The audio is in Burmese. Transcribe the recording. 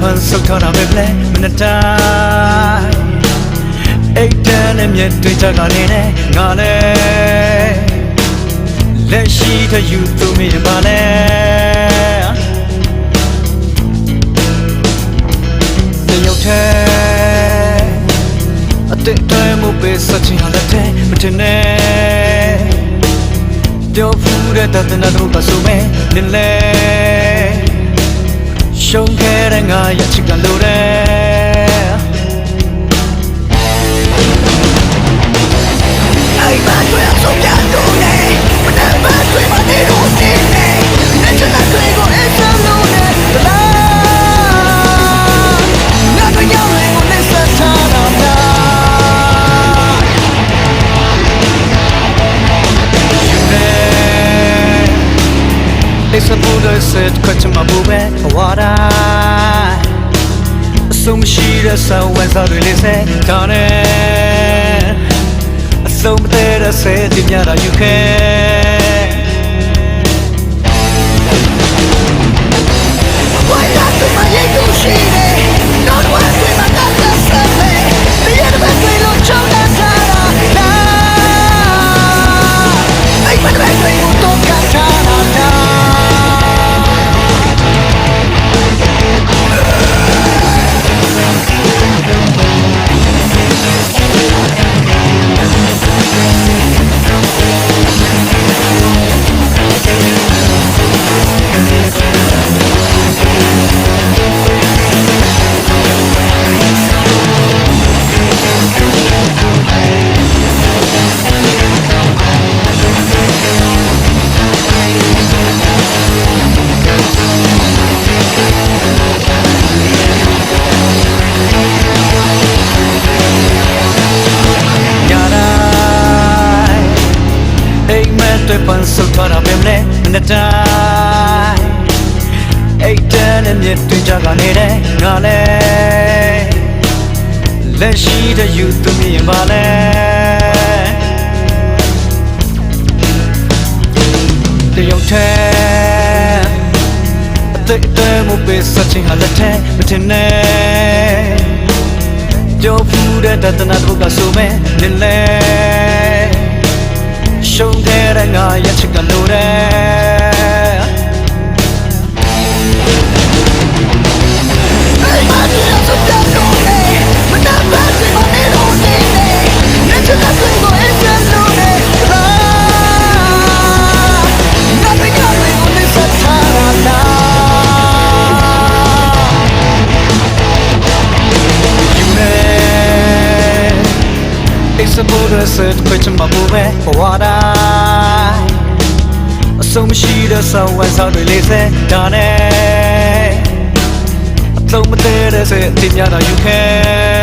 တွေဖန်ဆုတ်ထားတာပဲလေမနက်တိုင်းအိတ်တန်းနဲ့မြက်တွေကြကနေနဲ့ငါလဲလက်ရှိထယူသူမြင်ပါလေတယောက်တည်းအတိတ်တိုင်းမပေးစချင်ဟာလက်ထဲမတင်နဲ့ပြောဖူးတဲ့တသနာတို့ကဆိုမဲ့နင်လဲ ရှုံးခဲ့တဲ့ငါရဲ့ချစ်ကလို့တဲ့အိမ်မတွေဆုံးပြ It's a Buddha said, cut my boobe, what I assume she does so when so really say, done it. Assume that I said, yeah, you can. န်းဆုတ်ထားတာပဲမလဲမနေ့တိုင်းအိတ်တန်းနဲ့မြစ်တွေကြကနေတယ်ငါလဲလက်ရှိတဲ့ယူသူမြင်ပါလဲတယောက်တည်းအသက်အသေးမပေးစချင်ဟာလက်ထဲမတင်နဲ့ပြောဖူးတဲ့တသနာတို့ကဆိုမဲ့နင်လဲ it's a border set ခွချင်မှာဘူးပဲဘဝတိုင်းအဆုံးမရှိတဲ့ဆောင်းဝမ်းဆောင်တွေလေးစဲဒါနဲ့အလုံးမသေးတဲ့စဲအတင်များတော့ you can